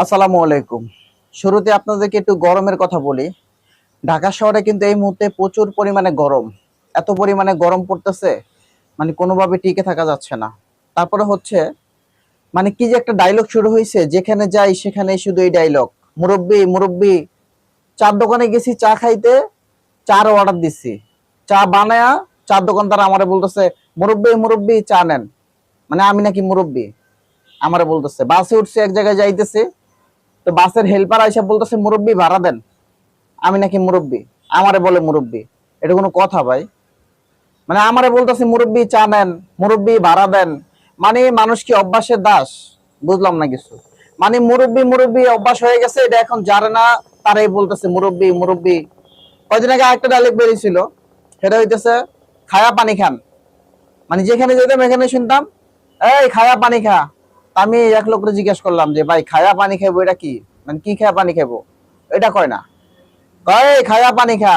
আসসালামু আলাইকুম। শুরুতে আপনাদেরকে একটু গরমের কথা বলি। ঢাকা শহরে কিন্তু এই মুহূর্তে প্রচুর পরিমাণে গরম। এত পরিমাণে গরম পড়তেছে মানে কোনোভাবে টিকে থাকা যাচ্ছে না। তারপরে হচ্ছে মানে কি যে একটা ডায়লগ শুরু হয়েছে, যেখানে যাই সেখানে শুধু এই ডায়লগ মুরব্বি মুরব্বি, চার দোকানে গেছি চা খাইতে, চার অর্ডার দিছি। চা বানায়া, চার দোকানদার আমারে বলতেছে, মুরব্বি মুরব্বি, চা নেন। মানে আমি নাকি মুরব্বি, আমারে বলতেছে। বাসে উঠছে, এক জায়গায় যাইতেছে। তো বাসের হেল্পার আইসা বলতেছে, মুরব্বি, ভাড়া দেন। আমি নাকি মুরব্বি? আমারে বলে মুরব্বি। এটা কোনো কথা ভাই। মানে আমারে বলতেছে, মুরব্বি, চা নেন। মুরব্বি, ভাড়া দেন। মানে মানুষ কি অভ্যাসের দাস? বুঝলাম না কিছু। মানে মুরব্বি মুরব্বি, অভ্যাস হয়ে গেছে, এটা এখন জানে না, তারাই বলতেছে, মুরব্বি মুরব্বি। কয়দিন আগে একটা ডায়লগ বেরিয়েছিল। সেটা হইতেছে, খায়া পানি খান। মানে যেখানে যেতাম, এখানে শুনতাম, এই, খায়া পানি খা। আমি এক লোককে জিজ্ঞেস করলাম যে, ভাই, খায়া পানি খাইবো এটা কি? মানে কি খায়া পানি খাইবো? এটা কয় না। কয় খায়া পানি খা।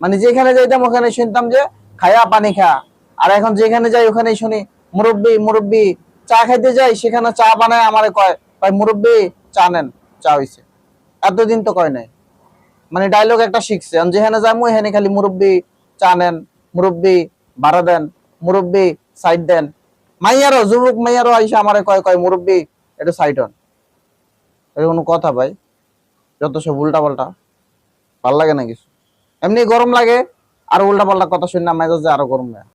মানে যেখানে যাইতাম ওখানে শুনতাম যে, খায়া পানি খা। আর এখন যেখানে যাই ওখানেই শুনি, মুরব্বি মুরব্বি, চা খাইতে যাই, সেখানে চা বানায় আমারে কয়, ভাই, মুরব্বি, চা নেন, চা হইছে। এতদিন তো কয় নাই। মানে ডায়লগ একটা শিখছে। যেখানে যাব এখানে খালি মুরব্বি, চা নেন, মুরব্বি, ভাড়া দেন, মুরব্বি সাইড দেন। মাইয়ারও, যুবক মাইয়ারও আইসা আমারে কয় কয়, মুরব্বি, এটা সাইটন। এটা কোনো কথা ভাই। যত সব উল্টা পাল্টা ভালো লাগে না কিছু। এমনি গরম লাগে, আর উল্টা পাল্টা কথা শুনলাম মেজাজে আরও গরম লাগে।